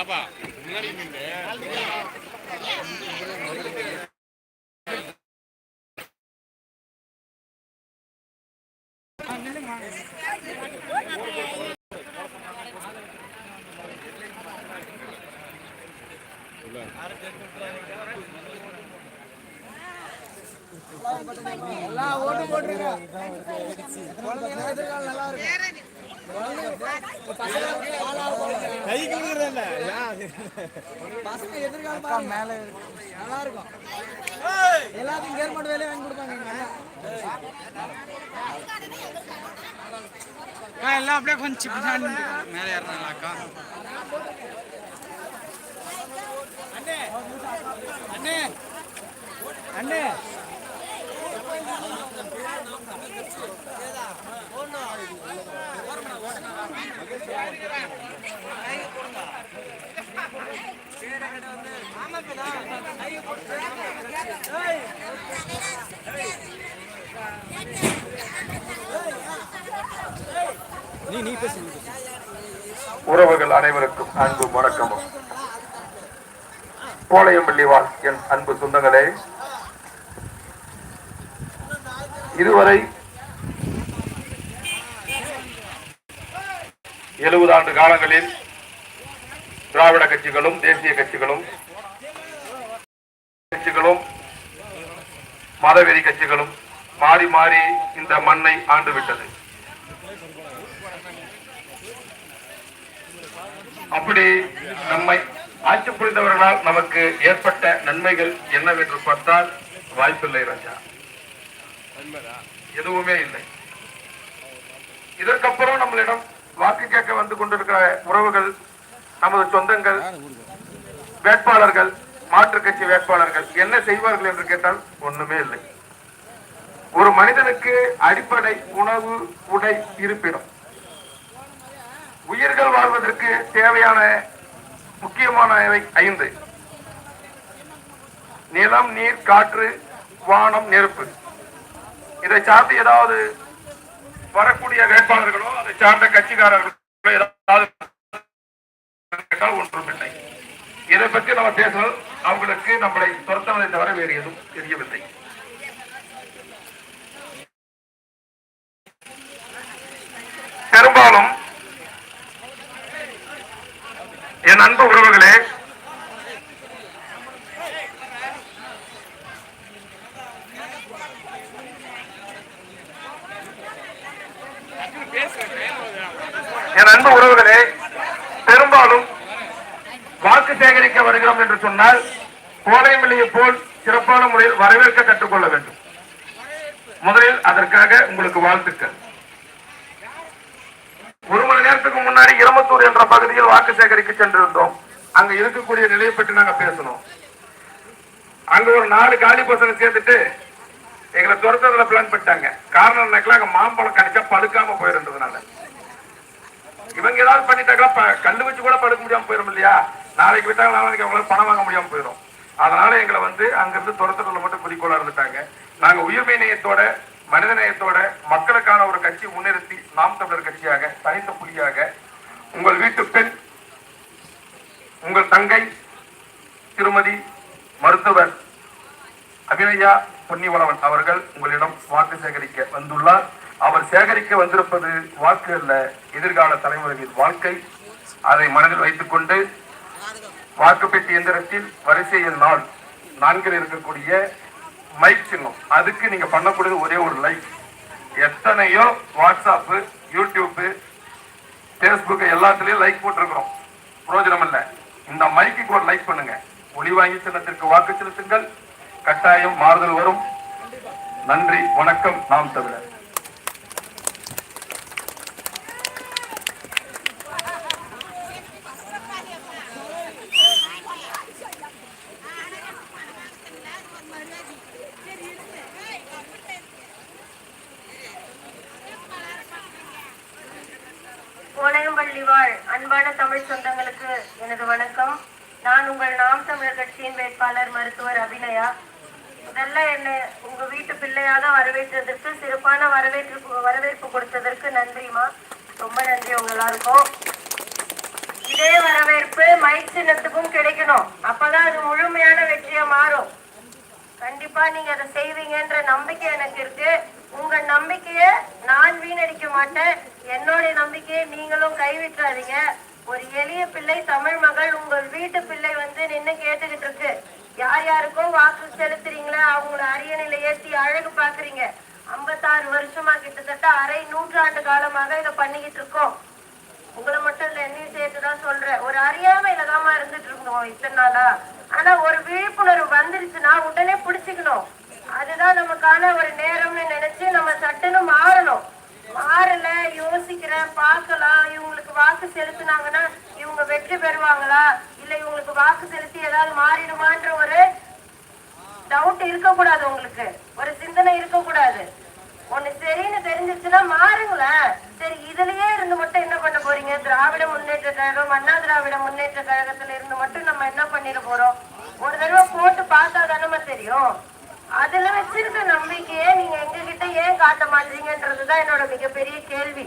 பாப்பா முன்னாடி எல்லாம் ஓட்டு போட்டுருங்க. குழந்தைங்க நல்லா இருக்கும் கை பசங்க எதிர்காலம் மேல நல்லா இருக்கும் எல்லாத்துக்கும் கவர்மெண்ட் வேலையை வாங்கி அண்ணா எல்லாம் அப்படியே கொஞ்சம் பின்னாடி மேலே ஏறினாங்களாக்கா அண்ணே அண்ணே. அண்ணே. உறவுகள் அனைவருக்கும் அன்பு வணக்கமும். கோளையம்பள்ளி வாழ் என் அன்பு சொந்தங்களே. இதுவரை எழுபது ஆண்டு காலங்களில் திராவிட கட்சிகளும் தேசிய கட்சிகளும் கட்சிகளும் மதவெறி கட்சிகளும் மாறி மாறி இந்த மண்ணை ஆண்டுவிட்டது அப்படி நம்மை ஆட்சி புரிந்தவர்களால் நமக்கு ஏற்பட்ட நன்மைகள் என்னவென்று பார்த்தால் வாய்ப்பில்லை ராஜா. எதுவுமே இல்லை. இதற்கப்புறம் நம்மளிடம் வாக்கு கேட்க வந்து கொண்டிருக்கிற உறவுகள் நமது சொந்தங்கள் வேட்பாளர்கள் மாற்றுக் கட்சி வேட்பாளர்கள் என்ன செய்வார்கள் என்று கேட்டால் ஒண்ணுமே இல்லை. ஒரு மனிதனுக்கு அடிப்படை உணவு உடை இருப்பிடம். உயிர்கள் வாழ்வதற்கு தேவையான முக்கியமானவை ஐந்து. நிலம் நீர் காற்று வானம் நெருப்பு. இதை சார்ந்து ஏதாவது வரக்கூடிய வேட்பாளர்களோ அதை சார்ந்த கட்சிக்காரர்களோ ஏதாவது கேட்டால் ஒன்றுமில்லை இதை பற்றி நம்ம பேசணும் அவங்களுக்கு நம்மளை துரத்துவதை தவிர வேறு எதுவும் தெரியவில்லை. பெரும்பாலும் என் அன்பு உறவுகளே என் அன்பு உறவுகளே பெரும்பாலும் வாக்கு சேகரிக்க வருகிறோம் என்று சொன்னால் கோடைமல்லியை போல் சிறப்பான முறையில் வரவேற்க கற்றுக்கொள்ள வேண்டும். முதலில் அதற்காக உங்களுக்கு வாழ்த்துக்கள். ஒரு மணி நேரத்துக்கு முன்னாடி இரமத்தூர் என்ற பகுதியில் வாக்கு சேகரிக்க சென்றிருந்தோம். அங்க இருக்கக்கூடிய நிலையை பற்றி நாங்க பேசணும். அங்க ஒரு நாலு காலி பசங்க சேர்ந்துட்டு எங்களை துரத்ததுல பிளான் பண்ணிட்டாங்க. காரணம் என்னக்கெல்லாம் அங்க மாம்பழம் கணிச்சா பழுக்காம போயிருந்ததுனால. இவங்க ஏதாவது பண்ணிட்டாங்களா? ப- கல்லு வச்சு கூட படுக்க முடியாம போயிடும் இல்லையா? நாளைக்கு விட்டாங்க நாளைக்கு அவங்களால பணம் வாங்க முடியாம போயிடும். அதனால எங்களை வந்து அங்கிருந்து துரத்துறதுல மட்டும் குறிக்கோளா இருந்துட்டாங்க நாங்க உயிர்மை நேயத்தோட மனித நேயத்தோட மக்களுக்கான ஒரு கட்சி முன்னிறுத்தி நாம் தமிழர் கட்சியாக தனித்த புலியாக உங்கள் வீட்டு பெண் உங்கள் தங்கை திருமதி மருத்துவர் அபிநயா பொன்னிவளவன் அவர்கள் உங்களிடம் வாக்கு சேகரிக்க வந்துள்ளார். அவர் சேகரிக்க வந்திருப்பது வாக்கு அல்ல எதிர்கால தலைமுறையின் வாழ்க்கை. அதை மனதில் வைத்துக் கொண்டு வாக்குப்பெட்டி எந்திரத்தில் வரிசை எண் நாள் நான்கில் இருக்கக்கூடிய மைக் சின்னம். அதுக்கு நீங்க பண்ணக்கூடியது ஒரே ஒரு லைக். எத்தனையோ வாட்ஸ்அப் யூடியூப் பேஸ்புக் எல்லாத்துலயும் லைக் போட்டிருக்கிறோம். பிரயோஜனம் இல்ல இந்த மைக்கு ஒரு லைக் பண்ணுங்க. ஒளி வாங்கி சின்னத்திற்கு வாக்கு செலுத்துங்கள். கட்டாயம் மாறுதல் வரும். நன்றி வணக்கம் நாம் தமிழர் கோலையம்பள்ளி வாழ் அன்பான தமிழ் சொந்தங்களுக்கு எனது வணக்கம் நான் உங்கள் நாம் தமிழர் கட்சியின் வேட்பாளர் மருத்துவர் அபிநயா. முதல்ல என்னை உங்க வீட்டு பிள்ளையாக வரவேற்றதற்கு சிறப்பான வரவேற்பு வரவேற்பு கொடுத்ததற்கு நன்றிமா ரொம்ப நன்றி உங்க எல்லாருக்கும். இதே வரவேற்பு மைக் சின்னத்துக்கும் கிடைக்கணும். அப்பதான் அது முழுமையான வெற்றியா மாறும். கண்டிப்பா நீங்க அதை செய்வீங்கன்ற நம்பிக்கை எனக்கு இருக்கு. உங்க நம்பிக்கைய நான் வீணடிக்க மாட்டேன். என்னுடைய நம்பிக்கையை நீங்களும் கைவிட்டுறாதீங்க. ஒரு எளிய பிள்ளை தமிழ் மகள் உங்கள் வீட்டு பிள்ளை வந்து நின்னு கேட்டுக்கிட்டு இருக்கு. யார் யாருக்கோ வாக்கு செலுத்துறீங்களா? அவங்கள அரியணையில ஏத்தி அழகு பாக்குறீங்க ஐம்பத்தாறு வருஷமா கிட்டத்தட்ட அரை நூற்றாண்டு காலமாக இதை பண்ணிக்கிட்டு இருக்கோம். உங்களை மட்டும் இல்ல என்னையும் சேர்த்துதான் சொல்றேன். ஒரு அறியாமையில தாமா இருந்துட்டு இருந்தோம் இத்தனை நாளா ஆனா ஒரு விழிப்புணர்வு வந்துருச்சுன்னா உடனே பிடிச்சுக்கணும். அதுதான் நமக்கான ஒரு நேரம். செலுத்துனாங்கன்னா இவங்க வெற்றி பெறுவாங்களா? இல்ல இவங்களுக்கு வாக்கு செலுத்தி ஏதாவது மாறிடுமான்ற ஒரு டவுட் இருக்கக்கூடாது உங்களுக்கு. ஒரு சிந்தனை இருக்கக்கூடாது. ஒண்ணு சரின்னு தெரிஞ்சிச்சுன்னா மாறுங்களேன் சரி இதுலயே இருந்து மட்டும் என்ன பண்ண போறீங்க? திராவிட முன்னேற்ற கழகம் அண்ணா திராவிட முன்னேற்ற கழகத்துல இருந்து மட்டும் நம்ம என்ன பண்ணிட போறோம்? ஒரு தடவை போட்டு பார்த்தா தானே தெரியும். அதுல வச்சிருக்க நம்பிக்கையை நீங்க எங்க கிட்ட ஏன் காட்ட மாட்டீங்கன்றதுதான் என்னோட மிகப்பெரிய கேள்வி.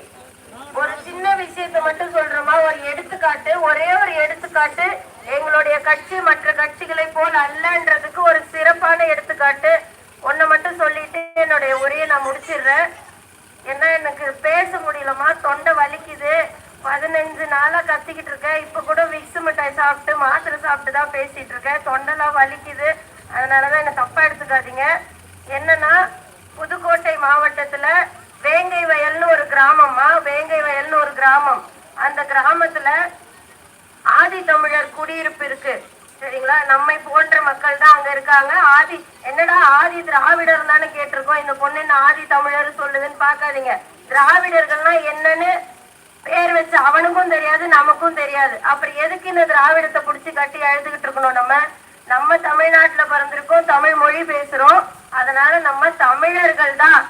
ஒரு சின்ன விஷயத்த மட்டும் சொல்றோமா ஒரு எடுத்துக்காட்டு ஒரே ஒரு எடுத்துக்காட்டு எங்களுடைய கட்சி மற்ற கட்சிகளை போல் அல்லன்றதுக்கு ஒரு சிறப்பான எடுத்துக்காட்டு. ஒன்ன மட்டும் சொல்லிட்டு என்னுடைய உரையை நான் முடிச்சிடுறேன். ஏன்னா எனக்கு பேச முடியலமா தொண்டை வலிக்குது. பதினஞ்சு நாளா கத்திக்கிட்டு இருக்கேன். இப்ப கூட விக்ஸ் மிட்டாய் சாப்பிட்டு மாத்திரை சாப்பிட்டு தான் பேசிட்டு இருக்கேன். தொண்டெல்லாம் வலிக்குது. அதனாலதான் என்ன தப்பா எடுத்துக்காதீங்க. என்னன்னா புதுக்கோட்டை மாவட்டத்துல வேங்கை வயல்னு ஒரு கிராமம்மா வேங்கை வயல்னு ஒரு கிராமம். அந்த கிராமத்துல ஆதி தமிழர் குடியிருப்பு இருக்கு. சரிங்களா? நம்மை போன்ற மக்கள் தான் அங்க இருக்காங்க. ஆதி என்னடா ஆதி திராவிடர் தானே கேட்டிருக்கோம். இந்த பொண்ணு என்ன ஆதி தமிழர் சொல்லுதுன்னு பாக்காதீங்க திராவிடர்கள்னா என்னன்னு பேர் வச்சு அவனுக்கும் தெரியாது நமக்கும் தெரியாது. அப்புறம் எதுக்கு இந்த திராவிடத்தை புடிச்சு கட்டி அழுதுகிட்டு இருக்கணும் நம்ம? நம்ம தமிழ்நாட்டுல பிறந்திருக்கோம் தமிழ் மொழி பேசுறோம். அதனால நம்ம தமிழர்கள் தான்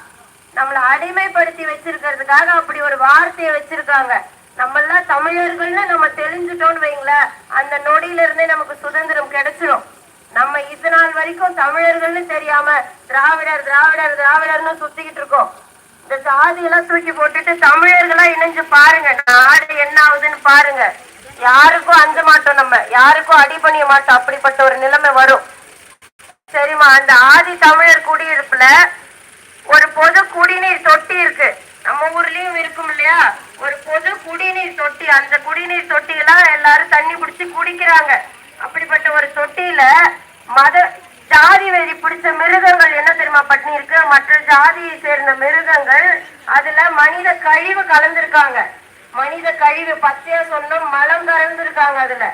நம்மள அடிமைப்படுத்தி வச்சிருக்கிறதுக்காக அப்படி ஒரு வார்த்தையை வச்சிருக்காங்க. நம்ம எல்லாம் தமிழர்கள்னு நம்ம தெரிஞ்சுட்டோம்னு வைங்களேன் அந்த நொடியில இருந்தே நமக்கு சுதந்திரம் கிடைச்சிரும். நம்ம இது நாள் வரைக்கும் தமிழர்கள்னு தெரியாம திராவிடர் திராவிடர் திராவிடர்னு சுத்திக்கிட்டு இருக்கோம். இந்த சாதி எல்லாம் தூக்கி போட்டுட்டு தமிழர்களா இணைஞ்சு பாருங்க. நாடு என்ன ஆகுதுன்னு பாருங்க. யாருக்கும் அஞ்ச மாட்டோம் நம்ம. யாருக்கும் அடி பண்ணிய மாட்டோம். அப்படிப்பட்ட ஒரு நிலைமை வரும். சரிம்மா அந்த ஆதி தமிழர் குடியிருப்புல ஒரு பொது குடிநீர் தொட்டி இருக்கு. நம்ம ஊர்லயும் இருக்கும் இல்லையா? ஒரு பொது குடிநீர் தொட்டி. அந்த குடிநீர் தொட்டியில எல்லாரும் தண்ணி குடிச்சு குடிக்கிறாங்க. அப்படிப்பட்ட ஒரு தொட்டியில மத ஜாதி வெறி பிடிச்ச மிருகங்கள் என்ன தெரியுமா பண்ணி இருக்கு மற்ற ஜாதியை சேர்ந்த மிருகங்கள் அதுல மனித கழிவு கலந்திருக்காங்க. மனித கழிவு பச்சையா சொன்னோம் மலம் கலந்திருக்காங்க அதுல.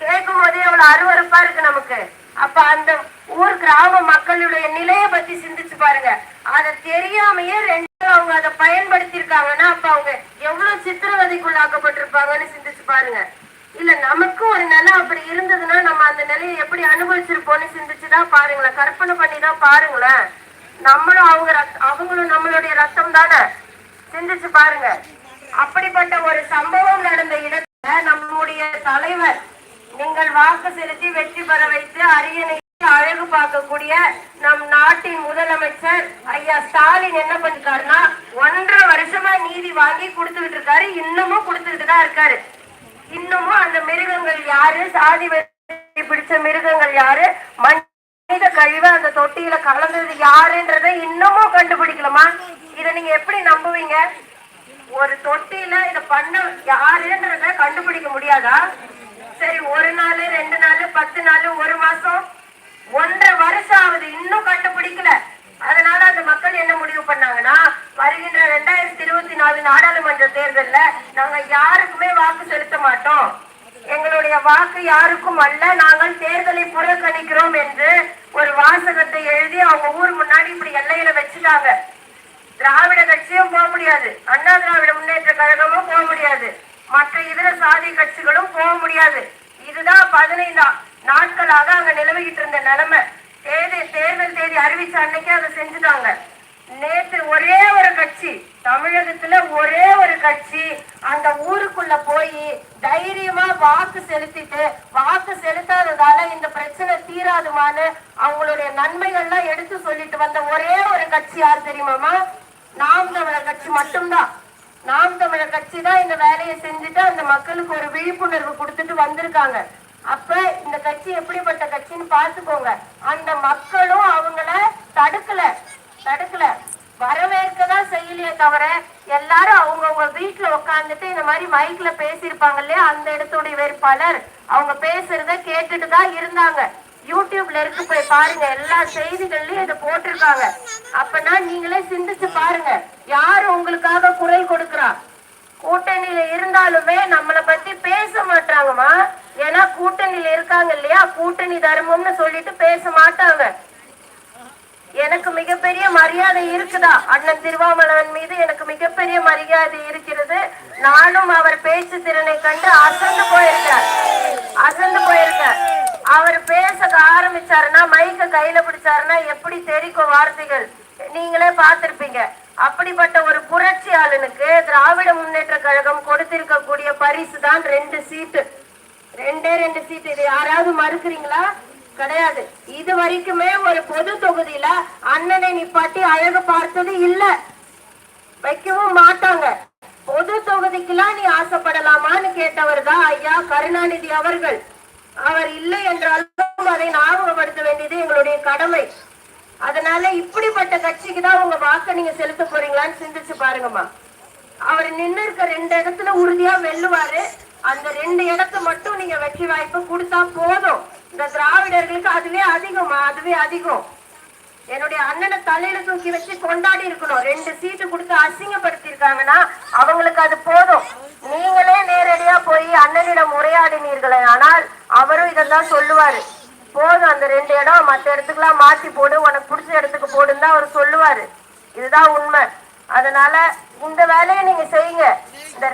கேட்கும் போதே அவ்வளவு அருவறுப்பா இருக்கு நமக்கு. அப்ப அந்த ஊர் கிராம மக்களுடைய நிலையை பத்தி சிந்திச்சு பாருங்க. அதை தெரியாமையே ரெண்டு அவங்க அதை பயன்படுத்தி இருக்காங்கன்னா அப்ப அவங்க எவ்வளவு சித்திரவதைக்குள்ளாக்கப்பட்டிருப்பாங்கன்னு சிந்திச்சு பாருங்க. இல்ல நமக்கும் ஒரு நிலை அப்படி இருந்ததுன்னா நம்ம அந்த நிலையை எப்படி அனுபவிச்சிருப்போம்னு சிந்திச்சுதான் பாருங்களேன். கற்பனை பண்ணி தான் பாருங்களேன். நம்மளும் அவங்க அவங்களும் நம்மளுடைய ரத்தம் தானே? சிந்திச்சு பாருங்க. அப்படிப்பட்ட ஒரு சம்பவம் நடந்த இடத்துல நம்முடைய தலைவர் நீங்கள் வாக்கு செலுத்தி வெற்றி பெற வைத்து அரியணை அழகு பார்க்கக்கூடிய நம் நாட்டின் முதலமைச்சர் ஐயா ஸ்டாலின் என்ன பண்ணிருக்காருன்னா ஒன்றரை வருஷமா நீதி வாங்கி கொடுத்துக்கிட்டு இருக்காரு. இன்னமும் கொடுத்துக்கிட்டு தான் இருக்காரு. இன்னமும் அந்த மிருகங்கள் யாரு? சாதி பிடிச்ச மிருகங்கள் யாரு? மனித கழிவு அந்த தொட்டியில கலந்தது யாருன்றதை இன்னமும் கண்டுபிடிக்கலாமா இத நீங்க எப்படி நம்புவீங்க? ஒரு தொட்டியில இத பண்ண யாருன்றத கண்டுபிடிக்க முடியாதா? சரி ஒரு நாள் ரெண்டு நாள் பத்து நாள் ஒரு மாசம் ஒன்றரை வருஷம் ஆகுது இன்னும் கண்டுபிடிக்கல. அதனால அந்த மக்கள் என்ன முடிவு பண்ணாங்கன்னா வருகின்ற ரெண்டாயிரத்தி இருபத்தி நாலு நாடாளுமன்ற தேர்தல்ல நாங்க யாருக்குமே வாக்கு செலுத்த மாட்டோம். எங்களுடைய வாக்கு யாருக்கும் அல்ல நாங்கள் தேர்தலை புறக்கணிக்கிறோம் என்று ஒரு வாசகத்தை எழுதி அவங்க ஊர் முன்னாடி இப்படி எல்லையில வச்சுட்டாங்க. திராவிட கட்சியும் போக முடியாது. அண்ணா திராவிட முன்னேற்ற கழகமும் போக முடியாது. மற்ற இதர சாதி கட்சிகளும் போக முடியாது. இதுதான் பதினைந்து நாட்களாக அங்க நிலவிக்கிட்டு இருந்த நிலைமை. தேதி தேர்தல் தேதி அறிவிச்ச அன்னைக்கே அதை செஞ்சுட்டாங்க. நேற்று ஒரே ஒரு கட்சி தமிழகத்துல ஒரே ஒரு கட்சி அந்த ஊருக்குள்ள போய் தைரியமா வாக்கு செலுத்திட்டு வாக்கு செலுத்தாததால இந்த பிரச்சனை தீராதுமான்னு அவங்களுடைய நன்மைகள்லாம் எடுத்து சொல்லிட்டு வந்த ஒரே ஒரு கட்சி யார் தெரியுமாமா நாம் தமிழர் கட்சி மட்டும்தான். நாம் தமிழர் கட்சி தான் இந்த வேலையை செஞ்சுட்டு அந்த மக்களுக்கு ஒரு விழிப்புணர்வு கொடுத்துட்டு வந்திருக்காங்க. அப்ப இந்த கட்சி எப்படிப்பட்ட கட்சின்னு பார்த்துக்கோங்க. அந்த மக்களும் அவங்கள தடுக்கல. தடுக்கல. வரவேற்க தான் செய்யலையே தவிர எல்லாரும் அவங்கவுங்க வீட்டுல உட்காந்துட்டு இந்த மாதிரி மைக்ல பேசியிருப்பாங்க இல்லையா? அந்த இடத்துடைய வேட்பாளர் அவங்க பேசுறத கேட்டுட்டு தான் இருந்தாங்க. யூடியூப்ல இருக்கு போய் பாருங்க. எல்லா செய்திகள்லயும் இதை போட்டிருக்காங்க. அப்பனா நீங்களே சிந்திச்சு பாருங்க. யாரு உங்களுக்காக குரல் கொடுக்கறா? கூட்டணியில இருந்தாலுமே நம்மளை பத்தி பேச மாட்டாங்கம்மா ஏன்னா கூட்டணியில இருக்காங்க இல்லையா? கூட்டணி தர்மம்னு சொல்லிட்டு பேச மாட்டாங்க. எனக்கு மிகப்பெரிய மரியாதை இருக்குதா? அண்ணன் திருவாமலவன் மீது எனக்கு மிகப்பெரிய மரியாதை இருக்கிறது. நானும் அவர் பேச்சு திறனை கண்டு அசந்து போயிருக்கார். அசந்து போயிருக்கேன் அவர் பேச ஆரம்பிச்சாருன்னா மைக்க கையில பிடிச்சாருன்னா எப்படி தெரிக்கும் வார்த்தைகள்? நீங்களே பார்த்திருப்பீங்க. அப்படிப்பட்ட ஒரு புரட்சியாளனுக்கு திராவிட முன்னேற்ற கழகம் கொடுத்திருக்கக்கூடிய பரிசு தான் ரெண்டு சீட்டு. ரெண்டே ரெண்டு சீட் இது. யாராவது மறுக்கிறீங்களா? கிடையாது. இது வரைக்குமே ஒரு பொது தொகுதியில அண்ணனை நிப்பாட்டி அழகு பார்த்தது இல்ல. வைக்கவும் மாட்டாங்க. பொது தொகுதிக்கெல்லாம் நீ ஆசைப்படலாமான்னு கேட்டவர் தான் ஐயா கருணாநிதி அவர்கள். அவர் இல்லை என்றாலும் அதை ஞாபகப்படுத்த வேண்டியது எங்களுடைய கடமை. அதனால இப்படிப்பட்ட கட்சிக்கு தான் உங்க வாக்க நீங்க செலுத்த போறீங்களான்னு சிந்திச்சு பாருங்கம்மா. அவர் நின்னு இருக்க ரெண்டு இடத்துல உறுதியா வெல்லுவாரு. அந்த ரெண்டு இடத்த மட்டும் நீங்க வெற்றி வாய்ப்பு கொடுத்தா போதும். இந்த திராவிடர்களுக்கு அதுவே அதிகம் அதுவே அதிகம். என்னுடைய அண்ணனை தலையில தூக்கி வச்சு கொண்டாடி இருக்கணும். ரெண்டு சீட்டு கொடுத்து அசிங்கப்படுத்தி இருக்காங்கன்னா அவங்களுக்கு அது போதும். நீங்களே நேரடியா போய் அண்ணனிடம் உரையாடினீர்களே ஆனால் அவரும் இதெல்லாம் சொல்லுவாரு. போதும் அந்த ரெண்டு இடம் மற்ற இடத்துக்குலாம் மாத்தி போடு உனக்கு பிடிச்ச இடத்துக்கு போடுன்னு தான் அவர் சொல்லுவாரு. இதுதான் உண்மை. அதனால இந்த வேலையை நீங்க செய்யுங்க. இந்த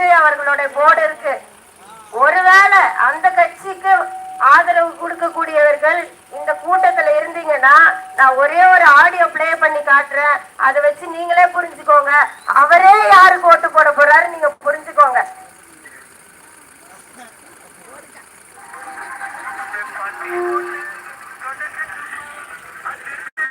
விஜய் அவர்களுடைய போர்டு இருக்கு. ஒருவேளை அந்த கட்சிக்கு ஆதரவு கொடுக்கக்கூடியவர்கள் இந்த கூட்டத்துல இருந்தீங்கன்னா நான் ஒரே ஒரு ஆடியோ பிளே பண்ணி காட்டுறேன். அதை வச்சு நீங்களே புரிஞ்சுக்கோங்க. அவரே யாரு ஓட்டு போட போறாரு நீங்க புரிஞ்சுக்கோங்க.